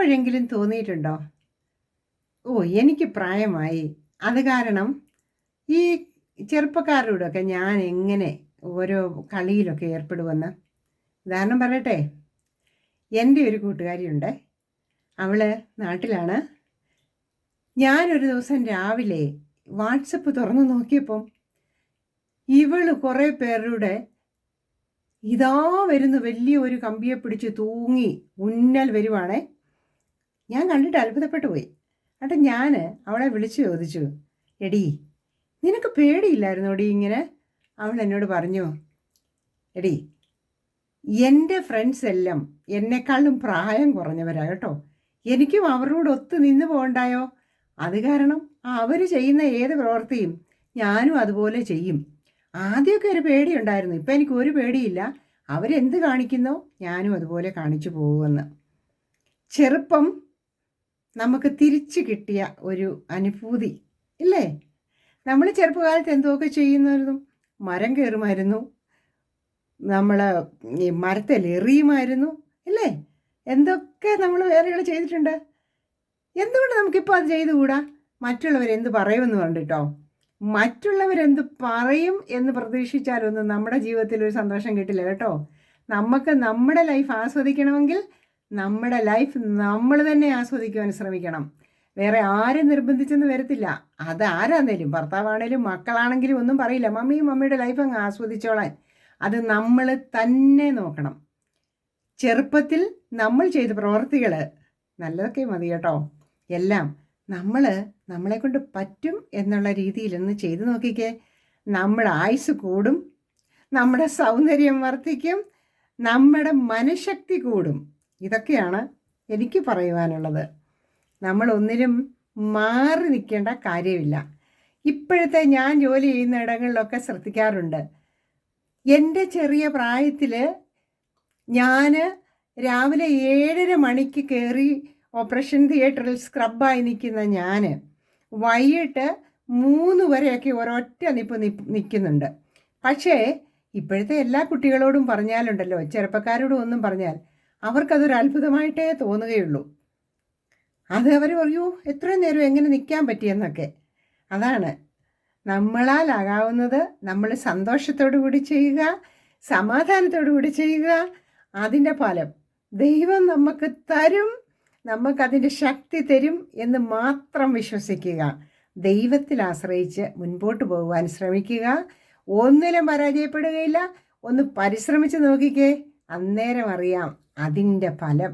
എപ്പോഴെങ്കിലും തോന്നിയിട്ടുണ്ടോ? ഓ എനിക്ക് പ്രായമായി. അത് കാരണം ഈ ചെറുപ്പക്കാരോടൊക്കെ ഞാൻ എങ്ങനെ ഓരോ കളിയിലൊക്കെ ഏർപ്പെടുമെന്ന് ഉദാഹരണം പറയട്ടെ. എന്റെ ഒരു കൂട്ടുകാരിയുണ്ട്. അവൾ നാട്ടിലാണ്. ഞാനൊരു ദിവസം രാവിലെ വാട്സപ്പ് തുറന്നു നോക്കിയപ്പം ഇവൾ കുറേ പേരുടെ ഇതാ വരുന്ന വലിയ ഒരു കമ്പിയെ പിടിച്ച് തൂങ്ങി ഉന്നൽ വരുവാണേ. ഞാൻ കണ്ടിട്ട് അത്ഭുതപ്പെട്ടു പോയി. എന്നിട്ട് ഞാൻ അവളെ വിളിച്ചു ചോദിച്ചു എടി നിനക്ക് പേടിയില്ലായിരുന്നോടി ഇങ്ങനെ? അവൾ എന്നോട് പറഞ്ഞു എടി എന്റെ ഫ്രണ്ട്സ് എല്ലാം എന്നെക്കാളും പ്രായം കുറഞ്ഞവരാ കേട്ടോ. എനിക്കും അവരോട് ഒത്തു നിന്ന് പോകണ്ടായോ? അത് കാരണം അവർ ചെയ്യുന്ന ഏത് പ്രവൃത്തിയും ഞാനും അതുപോലെ ചെയ്യും. ആദ്യമൊക്കെ ഒരു പേടിയുണ്ടായിരുന്നു. ഇപ്പം എനിക്ക് ഒരു പേടിയില്ല. അവരെന്ത് കാണിക്കുന്നോ ഞാനും അതുപോലെ കാണിച്ചു പോകുമെന്ന്. ചെറുപ്പം നമുക്ക് തിരിച്ചു കിട്ടിയ ഒരു അനുഭൂതി ഇല്ലേ? നമ്മൾ ചെറുപ്പകാലത്ത് എന്തൊക്കെ ചെയ്യുന്നതും മരം കയറുമായിരുന്നു. നമ്മൾ ഈ മരത്തിൽ എറിയുമായിരുന്നു ഇല്ലേ? എന്തൊക്കെ നമ്മൾ വേറെകൾ ചെയ്തിട്ടുണ്ട്? എന്തുകൊണ്ട് നമുക്കിപ്പോൾ അത് ചെയ്തുകൂടാ മറ്റുള്ളവരെന്ത് പറയുമെന്ന് മറ്റുള്ളവർ മറ്റുള്ളവരെന്ത് പറയും എന്ന് പ്രതീക്ഷിച്ചാലൊന്നും നമ്മുടെ ജീവിതത്തിൽ ഒരു സന്തോഷം കിട്ടില്ല കേട്ടോ. നമുക്ക് നമ്മുടെ ലൈഫ് ആസ്വദിക്കണമെങ്കിൽ നമ്മുടെ ലൈഫ് നമ്മൾ തന്നെ ആസ്വദിക്കുവാൻ ശ്രമിക്കണം. വേറെ ആരും നിർബന്ധിച്ചെന്ന് വരത്തില്ല. അത് ആരാന്നേലും ഭർത്താവാണേലും മക്കളാണെങ്കിലും ഒന്നും പറയില്ല. മമ്മിയും മമ്മിയുടെ ലൈഫ് അങ്ങ് ആസ്വദിച്ചോളാൻ. അത് നമ്മൾ തന്നെ നോക്കണം. ചെറുപ്പത്തിൽ നമ്മൾ ചെയ്ത പ്രവർത്തികൾ നല്ലതൊക്കെ മതി കേട്ടോ. എല്ലാം നമ്മൾ നമ്മളെ കൊണ്ട് പറ്റും എന്നുള്ള രീതിയിൽ ഒന്ന് ചെയ്തു നോക്കിക്കേ. നമ്മുടെ ആയുസ് കൂടും. നമ്മുടെ സൗന്ദര്യം വർദ്ധിക്കും. നമ്മുടെ മനഃശക്തി കൂടും. ഇതൊക്കെയാണ് എനിക്ക് പറയുവാനുള്ളത്. നമ്മൾ ഒന്നിലും മാറി നിൽക്കേണ്ട കാര്യമില്ല. ഇപ്പോഴത്തെ ഞാൻ ജോലി ചെയ്യുന്ന ഇടങ്ങളിലൊക്കെ ശ്രദ്ധിക്കാറുണ്ട്. എന്റെ ചെറിയ പ്രായത്തിൽ ഞാൻ രാവിലെ ഏഴര മണിക്ക് കയറി ഓപ്പറേഷൻ തിയേറ്ററിൽ സ്ക്രബായി നിൽക്കുന്ന ഞാൻ വൈകിട്ട് മൂന്ന് വരെയൊക്കെ ഒരൊറ്റ നിപ്പ് നിൽക്കുന്നുണ്ട്. പക്ഷേ ഇപ്പോഴത്തെ എല്ലാ കുട്ടികളോടും പറഞ്ഞാലുണ്ടല്ലോ ചെറുപ്പക്കാരോടും ഒന്നും പറഞ്ഞാൽ അവർക്കതൊരു അത്ഭുതമായിട്ടേ തോന്നുകയുള്ളൂ. അത് അവർ പറയൂ എത്ര നേരം എങ്ങനെ നിൽക്കാൻ പറ്റിയെന്നൊക്കെ അതാണ്. നമ്മളാലാകാവുന്നത് നമ്മൾ സന്തോഷത്തോടു കൂടി ചെയ്യുക സമാധാനത്തോടു കൂടി ചെയ്യുക അതിന്റെ ഫലം. ദൈവം നമുക്ക് തരും നമുക്കതിന്റെ ശക്തി തരും എന്ന് മാത്രം വിശ്വസിക്കുക. ദൈവത്തിൽ ആശ്രയിച്ച് മുൻപോട്ട് പോകുവാൻ ശ്രമിക്കുക. ഒന്നിലും പരാജയപ്പെടുകയില്ല. ഒന്ന് പരിശ്രമിച്ച് നോക്കിക്കേ അന്നേരം അറിയാം അതിന്റെ ഫലം